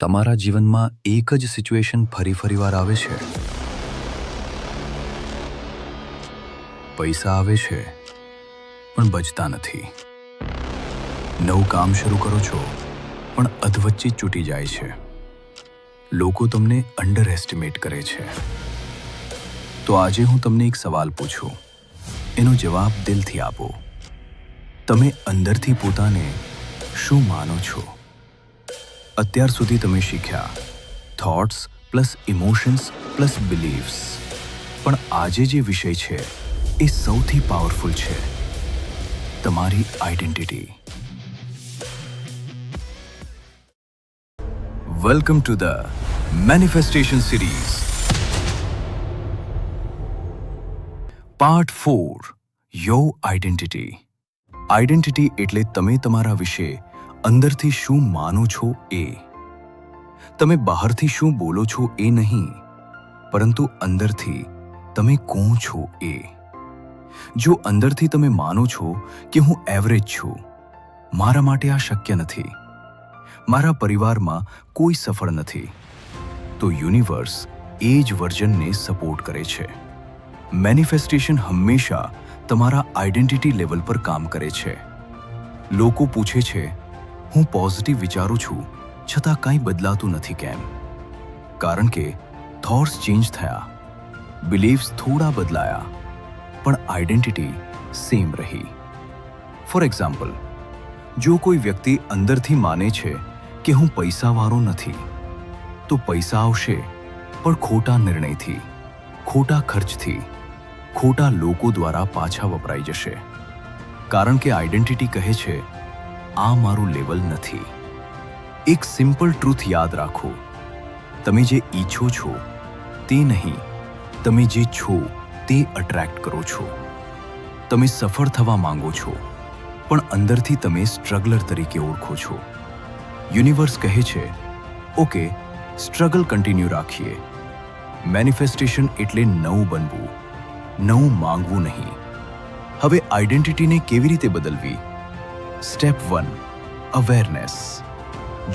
તમારા જીવનમાં એક જ સિચ્યુએશન ફરી ફરી વાર આવે છે. પૈસા આવે છે, પણ બચતા નથી. નવું કામ શરૂ કરો છો, પણ અધવચ્ચે ચૂટી જાય છે. લોકો તમને અંડર એસ્ટિમેટ કરે છે. તો આજે હું તમને એક સવાલ પૂછું. એનો જવાબ દિલથી આપો. તમે અંદરથી પોતાને શું માનો છો? અત્યાર સુધી તમે શીખ્યા. Thoughts plus emotions plus beliefs પણ આજે જે વિષય છે, એ સૌથી પાવરફુલ છે. તમારી identity welcome to the manifestation series part four યો આઈડેન્ટિટી આઈડેન્ટિટી એટલે તમે તમારા વિશે અંદરથી શું માનો છો એ? તમે બહારથી શું બોલો છો એ નહીં, પરંતુ અંદરથી તમે કોણ છો એ? જો અંદરથી તમે માનો છો કે હું એવરેજ છું, મારા માટે આ શક્ય નથી. મારા પરિવારમાં કોઈ સફળ નથી. તો યુનિવર્સ એ જ વર્જનને સપોર્ટ કરે છે. મેનિફેસ્ટેશન હંમેશા તમારા આઈડેન્ટિટી લેવલ પર કામ કરે છે. લોકો પૂછે છે હું પોઝિટિવ વિચારું છું, છતાં કંઈ બદલાતું નથી કેમ. કારણ કે થોટ્સ ચેન્જ થયા બિલીવ્સ થોડા બદલાયા, પણ આઈડેન્ટિટી સેમ રહી. ફોર એક્ઝામ્પલ જો કોઈ વ્યક્તિ અંદરથી માને છે કે હું પૈસાવાળો નથી, તો પૈસા આવશે, પણ ખોટા નિર્ણયથી, ખોટા ખર્ચથી, ખોટા લોકો દ્વારા પાછા વપરાઈ જશે. કારણ કે આઈડેન્ટિટી કહે છે આ મારું લેવલ નથી. એક સિમ્પલ ટ્રુથ યાદ રાખો. તમે જે ઈચ્છો છો, તે નહીં. તમે જે છો, તે અટ્રેક્ટ કરો છો. તમે સફળ થવા માંગો છો, પણ અંદરથી તમે સ્ટ્રગલર તરીકે ઓળખો છો. યુનિવર્સ કહે છે, ઓકે સ્ટ્રગલ કન્ટિન્યુ રાખીએ. મેનિફેસ્ટેશન એટલે નવું બનવું. નવું માંગવું નહીં. હવે આઈડેન્ટિટીને કેવી રીતે બદલવી? સ્ટેપ વન અવેરનેસ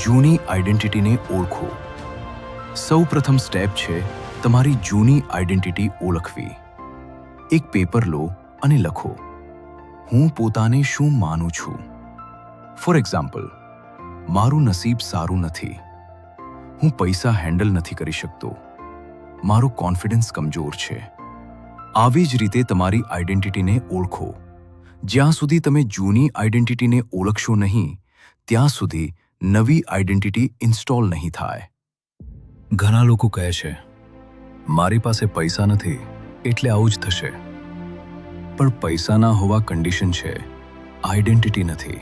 જૂની આઈડેન્ટિટીને ઓળખો. સૌ પ્રથમ સ્ટેપ છે તમારી જૂની આઈડેન્ટિટી ઓળખવી. એક પેપર લો અને લખો, હું પોતાને શું માનું છું? ફોર એક્ઝામ્પલ મારું નસીબ સારું નથી. હું પૈસા હેન્ડલ નથી કરી શકતો. મારો કોન્ફિડન્સ કમજોર છે. આવી જ રીતે તમારી આઈડેન્ટિટીને ઓળખો. જ્યાં સુધી તમે જૂની આઈડેન્ટિટીને ઓળખશો નહીં, ત્યાં સુધી નવી આઈડેન્ટિટી ઇન્સ્ટોલ નહીં થાય. ઘણા લોકો કહે છે, મારી પાસે પૈસા નથી, એટલે આવું જ થશે. પણ પૈસા ના હોવા કન્ડિશન છે, આઈડેન્ટિટી નથી.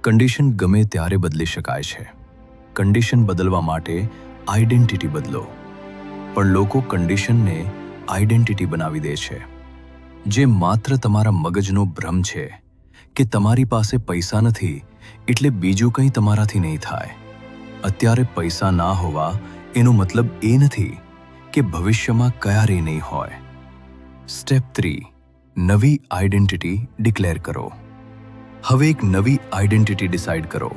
કન્ડિશન ગમે ત્યારે બદલી શકાય છે. કન્ડિશન બદલવા માટે આઈડેન્ટિટી બદલો. પણ લોકો કન્ડિશનને આઈડેન્ટિટી બનાવી દે છે. જે માત્ર તમારા મગજનો ભ્રમ છે કે તમારી પાસે પૈસા નથી, એટલે બીજું કંઈ તમારાથી નહીં થાય. અત્યારે પૈસા ના હોવા એનો મતલબ એ નથી કે ભવિષ્યમાં ક્યારે નહીં હોય. સ્ટેપ થ્રી નવી આઈડેન્ટિટી ડિક્લેર કરો. હવે એક નવી આઈડેન્ટિટી ડિસાઇડ કરો.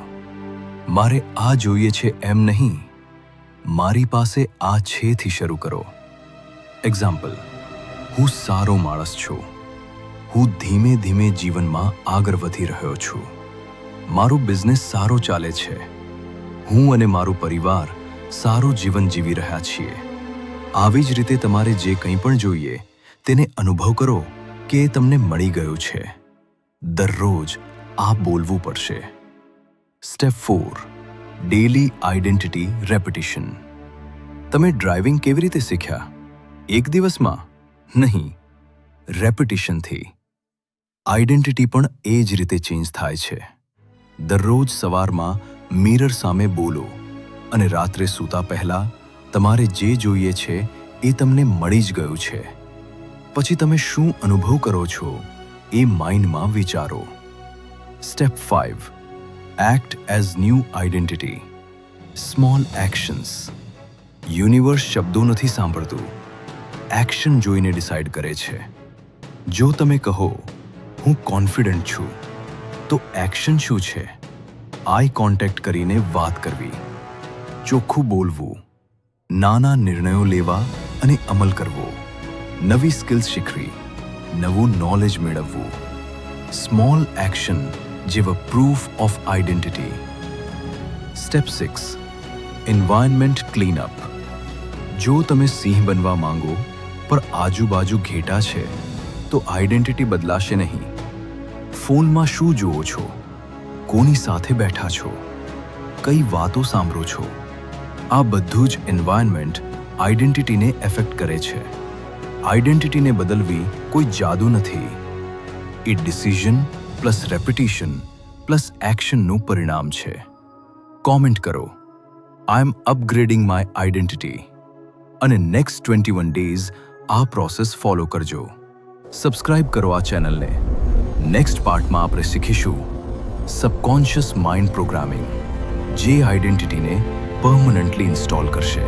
મારે આ જોઈએ છે એમ નહીં. મારી પાસે આ છેથી શરૂ કરો. એક્ઝામ્પલ હું સારો માણસ છું. હું ધીમે ધીમે જીવનમાં આગળ વધી રહ્યો છું. મારો બિઝનેસ સારો ચાલે છે. હું અને મારો પરિવાર સારું જીવન જીવી રહ્યા છીએ. આવી જ રીતે તમારે જે કંઈ પણ જોઈએ, તેને અનુભવ કરો કે એ તમને મળી ગયું છે. દરરોજ આ બોલવું પડશે. Step four daily identity repetition તમે ડ્રાઇવિંગ કેવી રીતે શીખ્યા? એક દિવસમાં? નહીં રેપિટિશનથી આઈડેન્ટિટી પણ એ જ રીતે ચેન્જ થાય છે. દરરોજ સવારમાં મિરર સામે બોલો અને રાત્રે સૂતા પહેલા તમારે જે જોઈએ છે એ તમને મળી જ ગયું છે. પછી તમે શું અનુભવ કરો છો એ માઇન્ડમાં વિચારો. Step five act as new identity small actions universe શબ્દો નથી સાંભળતું. એક્શન જોઈને ડિસાઇડ કરે છે. જો તમે કહો, હું કોન્ફિડન્ટ છું, તો એક્શન શું છે? આઈ કોન્ટેક્ટ કરીને વાત કરવી, ચોખ્ખું બોલવું, નાના નિર્ણયો લેવા અને અમલ કરવો, નવી સ્કિલ્સ શીખવી, નવું નોલેજ મેળવવું સ્મોલ એક્શન જેવા proof of identity step six environment cleanup જો તમે સિંહ બનવા માંગો પણ આજુબાજુ ઘેટા છે, તો આઈડેન્ટિટી બદલાશે નહીં. ફોનમાં શું જુઓ છો? કોની સાથે બેઠા છો? કઈ વાતો સાંભળો છો? આ બધું જ એન્વાયરમેન્ટ આઈડેન્ટિટીને એફેક્ટ કરે છે. આઈડેન્ટિટીને બદલવી કોઈ જાદુ નથી. એ ડિસિઝન પ્લસ રેપિટેશન પ્લસ એક્શનનું પરિણામ છે. કોમેન્ટ કરો. I am upgrading my identity અને નેક્સ્ટ ટ્વેન્ટી વન ડેઝ આ પ્રોસેસ ફોલો કરજો સબસ્ક્રાઇબ કરો આ ચેનલને નેક્સ્ટ પાર્ટમાં આપણે શીખીશું સબકોન્શિયસ માઇન્ડ પ્રોગ્રામિંગ જે આઈડેન્ટિટીને પરમનન્ટલી ઇન્સ્ટોલ કરશે